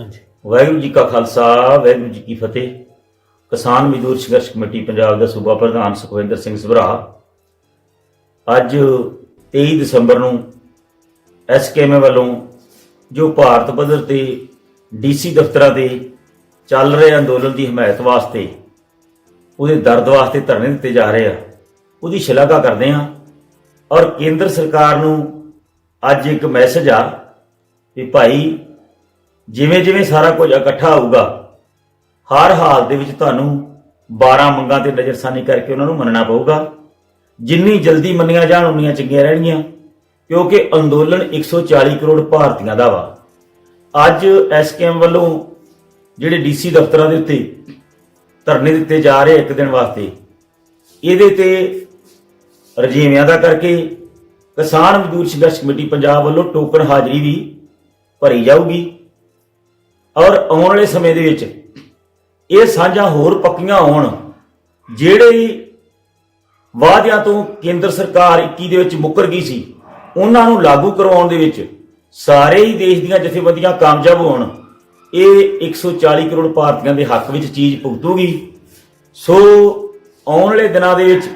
ਹਾਂਜੀ। ਵਾਹਿਗੁਰੂ ਜੀ ਕਾ ਖਾਲਸਾ, ਵਾਹਿਗੁਰੂ ਜੀ ਕੀ ਫਤਿਹ। ਕਿਸਾਨ ਮਜ਼ਦੂਰ ਸੰਘਰਸ਼ ਕਮੇਟੀ ਪੰਜਾਬ ਦਾ ਸੂਬਾ ਪ੍ਰਧਾਨ ਸੁਖਵਿੰਦਰ ਸਿੰਘ ਸਭਰਾ ਅੱਜ 23 ਦਸੰਬਰ ਨੂੰ ਐਸਕੇਐਮ ਵੱਲੋਂ ਜੋ ਭਾਰਤ ਪੱਧਰ ਤੇ ਡੀਸੀ ਦਫ਼ਤਰਾਂ 'ਤੇ ਚੱਲ ਰਹੇ ਅੰਦੋਲਨ ਦੀ ਹਮਾਇਤ ਵਾਸਤੇ ਉਹਦੇ ਦਰਦ ਵਾਸਤੇ ਧਰਨੇ ਦਿੱਤੇ ਜਾ ਰਹੇ ਆ, ਉਹਦੀ ਸ਼ਲਾਘਾ ਕਰਦੇ ਆ ਔਰ ਕੇਂਦਰ ਸਰਕਾਰ ਨੂੰ ਅੱਜ ਇੱਕ ਮੈਸੇਜ ਆ ਵੀ ਭਾਈ ਜਿਵੇਂ ਜਿਵੇਂ ਸਾਰਾ ਕੁਝ ਇਕੱਠਾ ਹੋਊਗਾ, ਹਰ ਹਾਲ ਦੇ ਵਿੱਚ ਤੁਹਾਨੂੰ 12 ਮੰਗਾਂ ਤੇ ਨਜ਼ਰਸਾਨੀ ਕਰਕੇ ਉਹਨਾਂ ਨੂੰ ਮੰਨਣਾ ਪਊਗਾ। ਜਿੰਨੀ ਜਲਦੀ ਮੰਨੀਆਂ ਜਾਣ, ਉਨੀਆਂ ਚੰਗੀਆਂ ਰਹਿਣਗੀਆਂ, ਕਿਉਂਕਿ ਅੰਦੋਲਨ 140 ਕਰੋੜ ਭਾਰਤੀਆਂ ਦਾ ਵਾ। ਅੱਜ ਐਸਕੇਐਮ ਵੱਲੋਂ ਜਿਹੜੇ ਡੀਸੀ ਦਫ਼ਤਰਾਂ ਦੇ ਉੱਤੇ ਧਰਨੇ ਦਿੱਤੇ ਜਾ ਰਹੇ ਇੱਕ ਦਿਨ ਵਾਸਤੇ, ਇਹਦੇ ਤੇ ਰਜੀਵਿਆਂ ਦਾ ਕਰਕੇ ਕਿਸਾਨ ਮਜ਼ਦੂਰ ਸੰਘਰਸ਼ ਕਮੇਟੀ ਪੰਜਾਬ ਵੱਲੋਂ ਟੋਕਨ ਹਾਜ਼ਰੀ ਵੀ ਭਰੀ ਜਾਊਗੀ। ਔਰ ਆਉਣ ਵਾਲੇ ਸਮੇਂ ਦੇ ਵਿੱਚ ਇਹ ਸਾਂਝਾਂ ਹੋਰ ਪੱਕੀਆਂ ਹੋਣ, ਜਿਹੜੇ ਵਾਅਦਿਆਂ ਤੋਂ ਕੇਂਦਰ ਸਰਕਾਰ 21 ਦੇ ਵਿੱਚ ਮੁੱਕਰ ਗਈ ਸੀ, ਉਹਨਾਂ ਨੂੰ ਲਾਗੂ ਕਰਵਾਉਣ ਦੇ ਵਿੱਚ ਸਾਰੇ ਹੀ ਦੇਸ਼ ਦੀਆਂ ਜਥੇਬੰਦੀਆਂ ਕਾਮਯਾਬ ਹੋਣ, ਇਹ 140 ਕਰੋੜ ਭਾਰਤੀਆਂ ਦੇ ਹੱਕ ਵਿੱਚ ਚੀਜ਼ ਭੁਗਤੂਗੀ। ਸੋ ਆਉਣ ਵਾਲੇ ਦਿਨਾਂ ਦੇ ਵਿੱਚ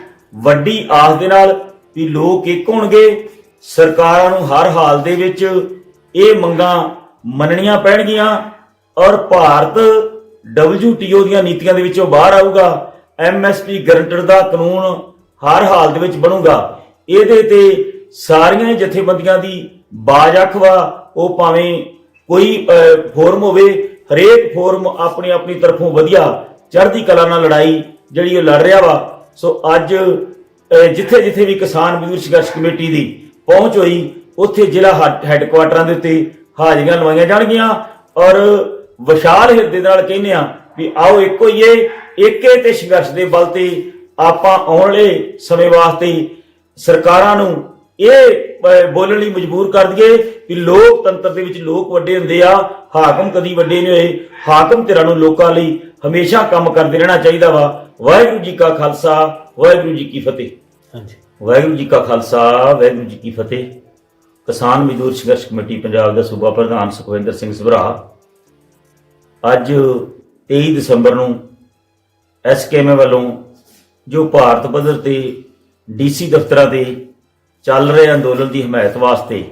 ਵੱਡੀ ਆਸ ਦੇ ਨਾਲ ਵੀ ਲੋਕ ਇੱਕ ਹੋਣਗੇ, ਸਰਕਾਰਾਂ ਨੂੰ ਹਰ ਹਾਲ ਦੇ ਵਿੱਚ ਇਹ ਮੰਗਾਂ ਮੰਨਣੀਆਂ ਪੈਣਗੀਆਂ। ਔਰ ਭਾਰਤ WTO ਦੀਆਂ ਨੀਤੀਆਂ ਦੇ ਵਿੱਚੋਂ ਬਾਹਰ ਆਊਗਾ। MSP ਗਰੰਟਰ ਦਾ ਕਾਨੂੰਨ ਹਰ ਹਾਲ ਦੇ ਵਿੱਚ ਬਣੂਗਾ। ਇਹਦੇ ਤੇ ਸਾਰੀਆਂ ਜਥੇਬੰਦੀਆਂ ਦੀ ਬਾਜ ਅੱਖ ਵਾ। ਉਹ ਭਾਵੇਂ ਕੋਈ ਫੋਰਮ ਹੋਵੇ, ਹਰੇਕ ਫੋਰਮ ਆਪਣੀ ਆਪਣੀ ਤਰਫੋਂ ਵਧੀਆ ਚੜ੍ਹਦੀ ਕਲਾ ਨਾਲ ਲੜਾਈ ਜਿਹੜੀ ਉਹ ਲੜ ਰਿਹਾ ਵਾ। ਸੋ ਅੱਜ ਜਿੱਥੇ ਜਿੱਥੇ ਵੀ ਕਿਸਾਨ ਮਜ਼ਦੂਰ ਸੰਘਰਸ਼ ਕਮੇਟੀ ਦੀ ਪਹੁੰਚ ਹੋਈ, ਉੱਥੇ ਜ਼ਿਲ੍ਹਾ ਹੈੱਡ- ਹੈੱਡਕੁਆਟਰਾਂ ਦੇ ਉੱਤੇ ਹਾਜ਼ਰੀਆਂ ਲਵਾਈਆਂ ਜਾਣਗੀਆਂ। ਔਰ ਵਿਸ਼ਾਲ ਹਿਰਦੇ ਨਾਲ ਕਹਿੰਦੇ ਆ ਵੀ ਆਓ ਇੱਕੋ ਹੀ ਏ ਏਕੇ ਤੇ ਸੰਘਰਸ਼ ਦੇ ਬਲ ਤੇ ਆਪਾਂ ਆਉਣ ਵਾਲੇ ਸਮੇਂ ਵਾਸਤੇ ਸਰਕਾਰਾਂ ਨੂੰ ਇਹ ਬੋਲਣ ਲਈ ਮਜਬੂਰ ਕਰ ਦਈਏ ਕਿ ਲੋਕਤੰਤਰ ਦੇ ਵਿੱਚ ਲੋਕ ਵੱਡੇ ਹੁੰਦੇ ਆ ਹਾਕਮ ਕਦੀ ਵੱਡੇ ਨਹੀਂ ਹੋਏ। ਹਾਕਮ ਧਿਰਾਂ ਨੂੰ ਲੋਕਾਂ ਲਈ ਹਮੇਸ਼ਾ ਕੰਮ ਕਰਦੇ ਰਹਿਣਾ ਚਾਹੀਦਾ ਵਾ। ਵਾਹਿਗੁਰੂ ਜੀ ਕਾ ਖਾਲਸਾ ਵਾਹਿਗੁਰੂ ਜੀ ਕੀ ਫਤਿਹ। ਹਾਂਜੀ। ਵਾਹਿਗੁਰੂ ਜੀ ਕਾ ਖਾਲਸਾ ਵਾਹਿਗੁਰੂ ਜੀ ਕੀ ਫਤਿਹ। ਕਿਸਾਨ ਮਜ਼ਦੂਰ ਸੰਘਰਸ਼ ਕਮੇਟੀ ਪੰਜਾਬ ਦਾ ਸੂਬਾ ਪ੍ਰਧਾਨ ਸੁਖਵਿੰਦਰ ਸਿੰਘ ਸਭਰਾ ਅੱਜ 23 ਦਸੰਬਰ ਨੂੰ ਐਸਕੇਐਮ ਵੱਲੋਂ ਜੋ ਭਾਰਤ ਪੱਧਰ ਤੇ ਡੀਸੀ ਦਫ਼ਤਰਾਂ 'ਤੇ ਚੱਲ ਰਹੇ ਅੰਦੋਲਨ ਦੀ ਹਮਾਇਤ ਵਾਸਤੇ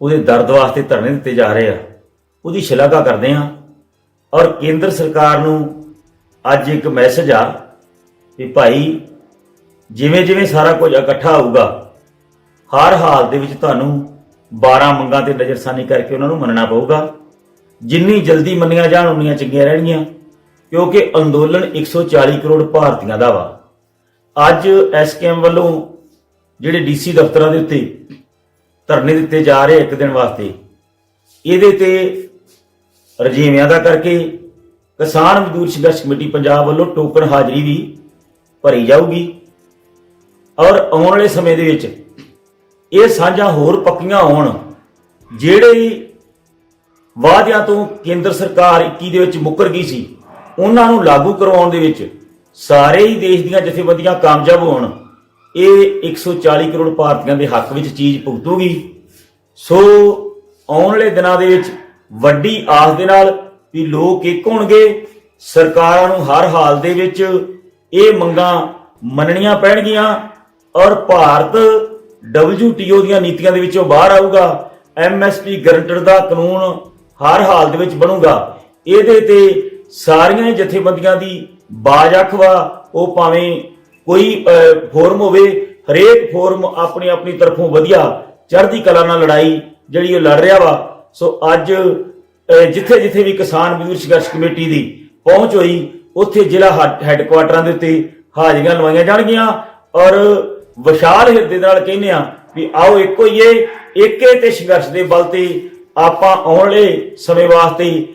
ਉਹਦੇ ਦਰਦ ਵਾਸਤੇ ਧਰਨੇ ਦਿੱਤੇ ਜਾ ਰਹੇ ਆ, ਉਹਦੀ ਸ਼ਲਾਘਾ ਕਰਦੇ ਆ ਔਰ ਕੇਂਦਰ ਸਰਕਾਰ ਨੂੰ ਅੱਜ ਇੱਕ ਮੈਸੇਜ ਆ ਵੀ ਭਾਈ ਜਿਵੇਂ ਜਿਵੇਂ ਸਾਰਾ ਕੁਝ ਇਕੱਠਾ ਹੋਊਗਾ, ਹਰ ਹਾਲ ਦੇ ਵਿੱਚ ਤੁਹਾਨੂੰ 12 ਮੰਗਾਂ ਤੇ ਨਜ਼ਰਸਾਨੀ ਕਰਕੇ ਉਹਨਾਂ ਨੂੰ ਮੰਨਣਾ ਪਊਗਾ। ਜਿੰਨੀ ਜਲਦੀ ਮੰਨੀਆਂ ਜਾਣ, ਉਨੀਆਂ ਚੰਗੀਆਂ ਰਹਿਣਗੀਆਂ। ਕਿਉਂਕਿ ਅੰਦੋਲਨ 140 ਕਰੋੜ ਭਾਰਤੀਆਂ ਦਾ ਵਾ। ਅੱਜ ਐਸਕੇਐਮ ਵੱਲੋਂ ਜਿਹੜੇ ਡੀਸੀ ਦਫ਼ਤਰਾਂ ਦੇ ਉੱਤੇ ਧਰਨੇ ਦਿੱਤੇ ਜਾ ਰਹੇ ਇੱਕ ਦਿਨ ਵਾਸਤੇ, ਇਹਦੇ ਤੇ ਰਜੀਵਿਆਂ ਦਾ ਕਰਕੇ ਕਿਸਾਨ ਮਜ਼ਦੂਰ ਸੰਘਰਸ਼ ਕਮੇਟੀ ਪੰਜਾਬ ਵੱਲੋਂ ਟੋਕਨ ਹਾਜ਼ਰੀ ਵੀ ਭਰੀ ਜਾਊਗੀ। ਔਰ ਆਉਣ ਵਾਲੇ ਸਮੇਂ ਦੇ ਵਿੱਚ ਇਹ ਸਾਂਝਾਂ ਹੋਰ ਪੱਕੀਆਂ ਹੋਣ, ਜਿਹੜੇ ਵਾਅਦਿਆਂ ਤੋਂ ਕੇਂਦਰ ਸਰਕਾਰ 21 ਦੇ ਵਿੱਚ ਮੁੱਕਰ ਗਈ ਸੀ। ਉਹਨਾਂ ਨੂੰ ਲਾਗੂ ਕਰਵਾਉਣ ਦੇ ਵਿੱਚ ਸਾਰੇ ਹੀ ਦੇਸ਼ ਦੀਆਂ ਜਥੇਬੰਦੀਆਂ ਕਾਮਯਾਬ ਹੋਣ। ਇਹ 140 ਕਰੋੜ ਭਾਰਤੀਆਂ ਦੇ ਹੱਕ ਵਿੱਚ ਚੀਜ਼ ਭੁਗਤੂਗੀ। ਸੋ ਆਉਣ ਵਾਲੇ ਦਿਨਾਂ ਦੇ ਵਿੱਚ ਵੱਡੀ ਆਸ ਦੇ ਨਾਲ ਵੀ ਲੋਕ ਇੱਕ ਹੋਣਗੇ। ਸਰਕਾਰਾਂ ਨੂੰ ਹਰ ਹਾਲ ਦੇ ਵਿੱਚ ਇਹ ਮੰਗਾਂ ਮੰਨਣੀਆਂ ਪੈਣਗੀਆਂ ਔਰ ਭਾਰਤ WTO ਦੀਆਂ ਨੀਤੀਆਂ ਦੇ ਵਿੱਚੋਂ ਬਾਹਰ ਆਊਗਾ। MSP ਗਰੰਟਰ ਦਾ ਕਾਨੂੰਨ ਹਰ ਹਾਲ ਦੇ ਵਿੱਚ ਬਣੂਗਾ। ਇਹਦੇ ਤੇ ਸਾਰੀਆਂ ਜਥੇਬੰਦੀਆਂ ਦੀ ਬਾਜ ਅੱਖ ਉਹ ਭਾਵੇਂ ਕੋਈ ਫੋਰਮ ਹੋਵੇ, ਹਰੇਕ ਫੋਰਮ ਆਪਣੀ ਆਪਣੀ ਤਰਫੋਂ ਵਧੀਆ ਚੜ੍ਹਦੀ ਕਲਾ ਨਾਲ ਲੜਾਈ ਜਿਹੜੀ ਉਹ ਲੜ ਰਿਹਾ ਵਾ। ਸੋ ਅੱਜ ਜਿੱਥੇ ਜਿੱਥੇ ਵੀ ਕਿਸਾਨ ਮਜ਼ਦੂਰ ਸੰਘਰਸ਼ ਕਮੇਟੀ ਦੀ ਪਹੁੰਚ ਹੋਈ, ਉੱਥੇ ਜ਼ਿਲ੍ਹਾ ਹੈੱਡ- ਹੈੱਡਕੁਆਟਰਾਂ ਦੇ ਉੱਤੇ ਹਾਜ਼ਰੀਆਂ ਲਵਾਈਆਂ ਜਾਣਗੀਆਂ। ਔਰ ਵਿਸ਼ਾਲ ਹਿਰਦੇ ਨਾਲ ਕਹਿੰਦੇ ਆ ਵੀ ਆਓ ਇੱਕੋ ਹੀ ਏ ਏਕੇ ਤੇ ਸੰਘਰਸ਼ ਦੇ ਬਲ ਤੇ ਆਪਾਂ ਆਉਣ ਵਾਲੇ ਸਮੇਂ ਵਾਸਤੇ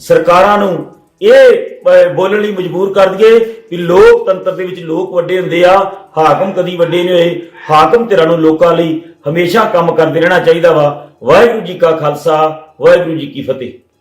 ਸਰਕਾਰਾਂ ਨੂੰ ਇਹ ਬੋਲਣ ਲਈ ਮਜਬੂਰ ਕਰ ਦਈਏ ਕਿ ਲੋਕਤੰਤਰ ਦੇ ਵਿੱਚ ਲੋਕ ਵੱਡੇ ਹੁੰਦੇ ਆ, ਹਾਕਮ ਕਦੀ ਵੱਡੇ ਨਹੀਂ ਹੋਏ। ਹਾਕਮ ਧਿਰਾਂ ਨੂੰ ਲੋਕਾਂ ਲਈ ਹਮੇਸ਼ਾ ਕੰਮ ਕਰਦੇ ਰਹਿਣਾ ਚਾਹੀਦਾ ਵਾ। ਵਾਹਿਗੁਰੂ ਜੀ ਕਾ ਖਾਲਸਾ, ਵਾਹਿਗੁਰੂ ਜੀ ਕੀ ਫਤਿਹ।